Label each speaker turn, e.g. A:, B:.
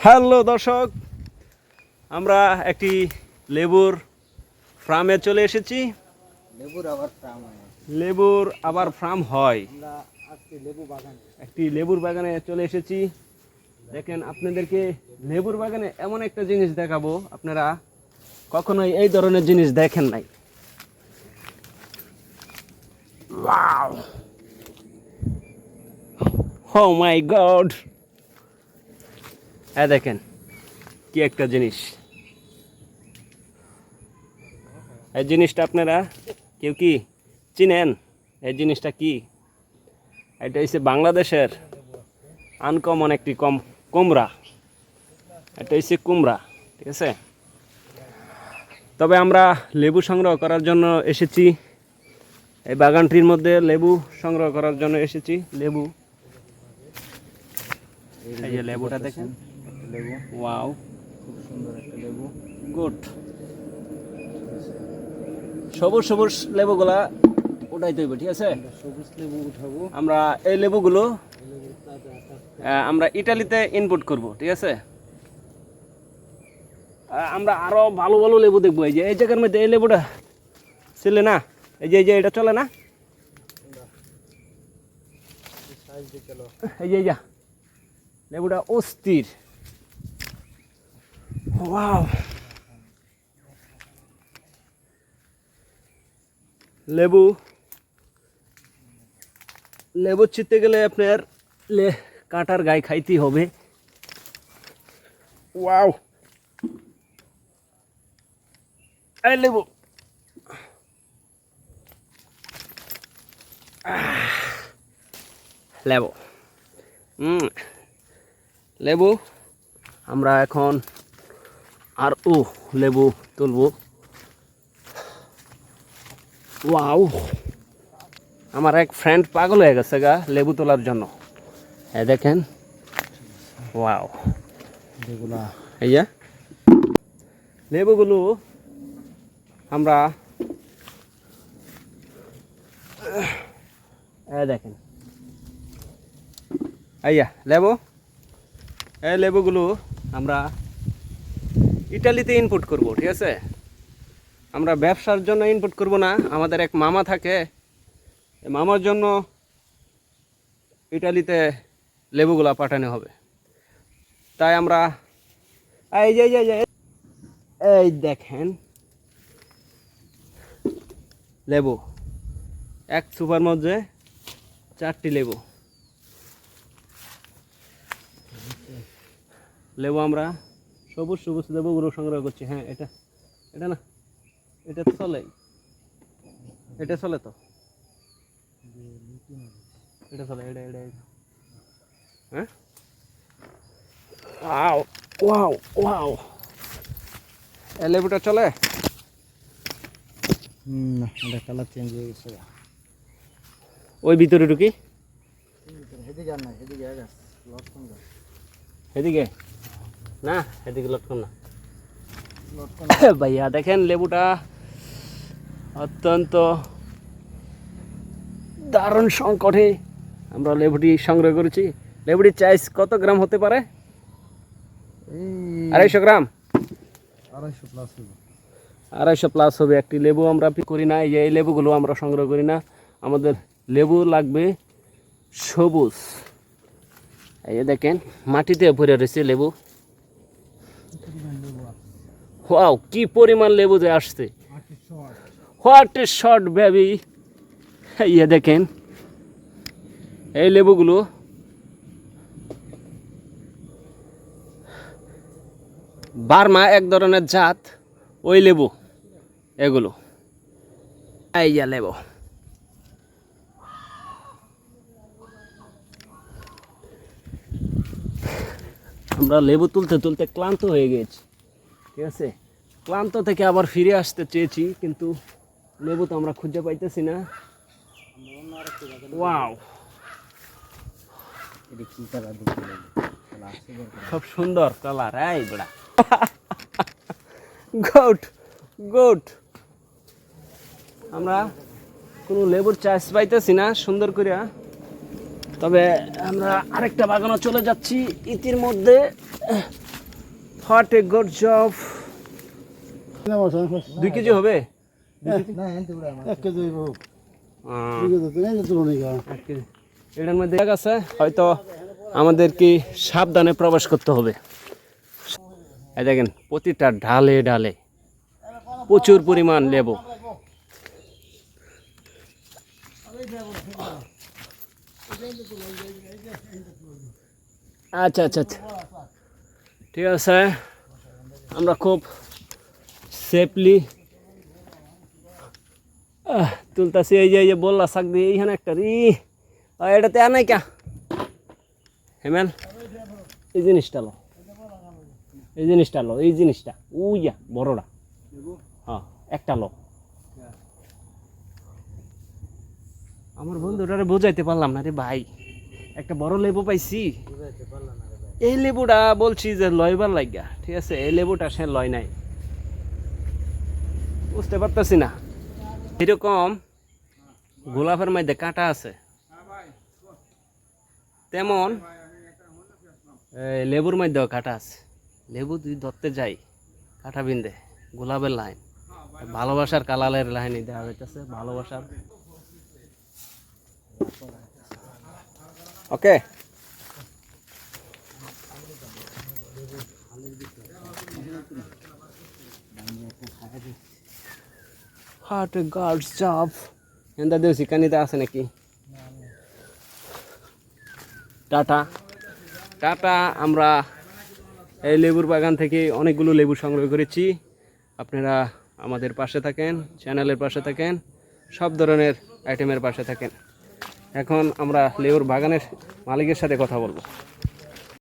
A: Hello দর্শক আমরা একটি লেবুর ফার্মে চলে এসেছি।
B: লেবুর আবার ট্রাম হয়।
A: লেবুর আবার ফার্ম হয়।
B: লেবু বাগান।
A: একটি লেবুর বাগানে চলে এসেছি। দেখেন আপনাদেরকে লেবুর বাগানে এমন একটা জিনিস দেখাবো আপনারা কখনোই এই ধরনের জিনিস দেখেন নাই! Oh my God! হ্যাঁ দেখেন, কি একটা জিনিস। এই জিনিসটা আপনারা কেউ কি চিনেন? এই জিনিসটা কি? এটা হচ্ছে বাংলাদেশের আনকমন একটি কম, কুমড়া। এটা হচ্ছে কুমড়া, ঠিক আছে? তবে আমরা লেবু সংগ্রহ করার জন্য এসেছি। এই বাগানটির মধ্যে লেবু সংগ্রহ করার জন্য এসেছি, লেবু। এই যে লেবুটা দেখেন।
B: লেবু।
A: ওয়াও
B: খুব সুন্দর একটা লেবু।
A: গুড সবুজ সবুজ লেবুগুলা উঠাই তৈব ঠিক আছে?
B: আমরা সবুজ লেবু উঠাবো।
A: আমরা এই লেবুগুলো আমরা ইটালিতে ইনপুট করব ঠিক আছে? আমরা আরও ভালো ভালো লেবু দেখব। এই যে এই জায়গার মধ্যে এই লেবুটা ছিলে না? এই যে এই যে এটা চলে না? এই যে এই যা লেবুটা অস্থির। ওয়াও লেবু লেবু ছিটতে গেলে আপনার লে কাঁটার গায়ে খাইতেই হবে ওয়াও এই লেবু লেবু হুম লেবু আমরা এখন আর ও লেবু তুলবো। ওয়াও। আমার এক ফ্রেন্ড পাগল হয়ে গেছে গা লেবু তোলার জন্য। এই দেখেন। ওয়াও।
B: যেগুলা
A: লেবুগুলো আমরা এই দেখেন। আইয়া লেবু। এই লেবুগুলো আমরা ইটালিতে ইনপুট করব, ঠিক আছে? আমরা ব্যবসার জন্য ইনপুট করব না, আমাদের এক মামা থাকে মামার জন্য ইটালিতে লেবুগুলা পাঠানো হবে। তাই আমরা এই যে, এই দেখেন, লেবু, এক সুপার মধ্যে চারটি লেবু। লেবু আমরা সবুজ সবুজ লেবুগুলো সংগ্রহ করছি। হ্যাঁ এটা এটা না এটা তো চলে। এটা চলে তো? এটা চলে এটা এটা। হ্যাঁ? ওয়াও ওয়াও চলে?
B: না এটা কালার চেঞ্জ হয়ে গেছে।
A: ওই ভিতরে ঢুকি।
B: হেদিকে আর না হেদিকে এক আছে লটকন গাছ
A: এদিকে না এদিকে লটকন না। ভাইয়া দেখেন লেবুটা অত্যন্ত দারুণ সংকটে আমরা লেবুটি সংগ্রহ করেছি। লেবুটির চাইজ কত গ্রাম হতে পারে? আড়াইশো গ্রাম?
B: আড়াইশো প্লাস
A: আড়াইশো প্লাস হবে। একটি লেবু আমরা করি না এই যে এই লেবুগুলো আমরা সংগ্রহ করি না। আমাদের লেবু লাগবে সবুজ। এই দেখেন মাটিতে ভরে রয়েছে লেবু। ওয়াও, কি পরিমাণ লেবু যে আসছে। হোয়াট এ শর্ট বেবি ইয়ে দেখেন, এই লেবুগুলো বার্মা এক ধরনের জাত, ওই লেবু, এগুলো। এই যা লেবু। আমরা লেবু তুলতে তুলতে ক্লান্ত হয়ে গেছি। ঠিক আছে? ক্লান্ত থেকে আবার ফিরে আসতে চেয়েছি কিন্তু লেবু তো আমরা খুঁজে পাইতেছি না। ওয়াও। খুব সুন্দর কালার এই বড়া। Good good. আমরা কোনো লেবুর চাষ পাইতেছি না সুন্দর করে তবে আমরা আরেকটা বাগানে চলে যাচ্ছি ইতির মধ্যে। হোয়াট এ গুড জব দুই কেজি হবে। এটার মধ্যে আছে, হয়তো আমাদের কি সাবধানে প্রবেশ করতে হবে। এই দেখেন, প্রতিটা ঢালে ঢালে প্রচুর পরিমাণ লেবু। আচ্ছা আচ্ছা আচ্ছা। ঠিক আছে? আমরা খুব সেফলি তুলতাছি এই যে এই যে বললা শাক দিয়ে এইখানে একটা, রি। এটাতে আর নাই কা? হেমেল, এই জিনিসটা লো। এই জিনিসটা লো, এই জিনিসটা। উইয়া বড়টা। হ্যাঁ একটা লো। আমার বন্ধুটারে বোঝাইতে পারলাম না রে ভাই। একটা বড় লেবু পাইছি। এই লেবুটা বলছি যে লয়বার লাগিয়া, ঠিক আছে? এই লেবুটা সে লয় নাই। বুঝতে পারতেছি না? এরকম গোলাপের মধ্যে কাঁটা আছে। তেমন লেবুর মধ্যেও কাঁটা আছে। লেবু যদি ধরতে যাই, কাঁটা বিন্দে, গোলাপের লাইন। ভালোবাসার কালালের লাইনই দেওয়া হইতেছে, ভালোবাসার। ওকে? হার্ট গার্ডস জব এন্দা দেউসি কানিতে আছে নাকি টাটা টাটা আমরা এই লেবুর বাগান থেকে অনেকগুলো লেবু সংগ্রহ করেছি। আপনারা আমাদের পাশে থাকেন, চ্যানেলের পাশে থাকেন, সব ধরনের আইটেমের পাশে থাকেন। এখন আমরা লেবুর বাগানের মালিকের সাথে কথা বলব।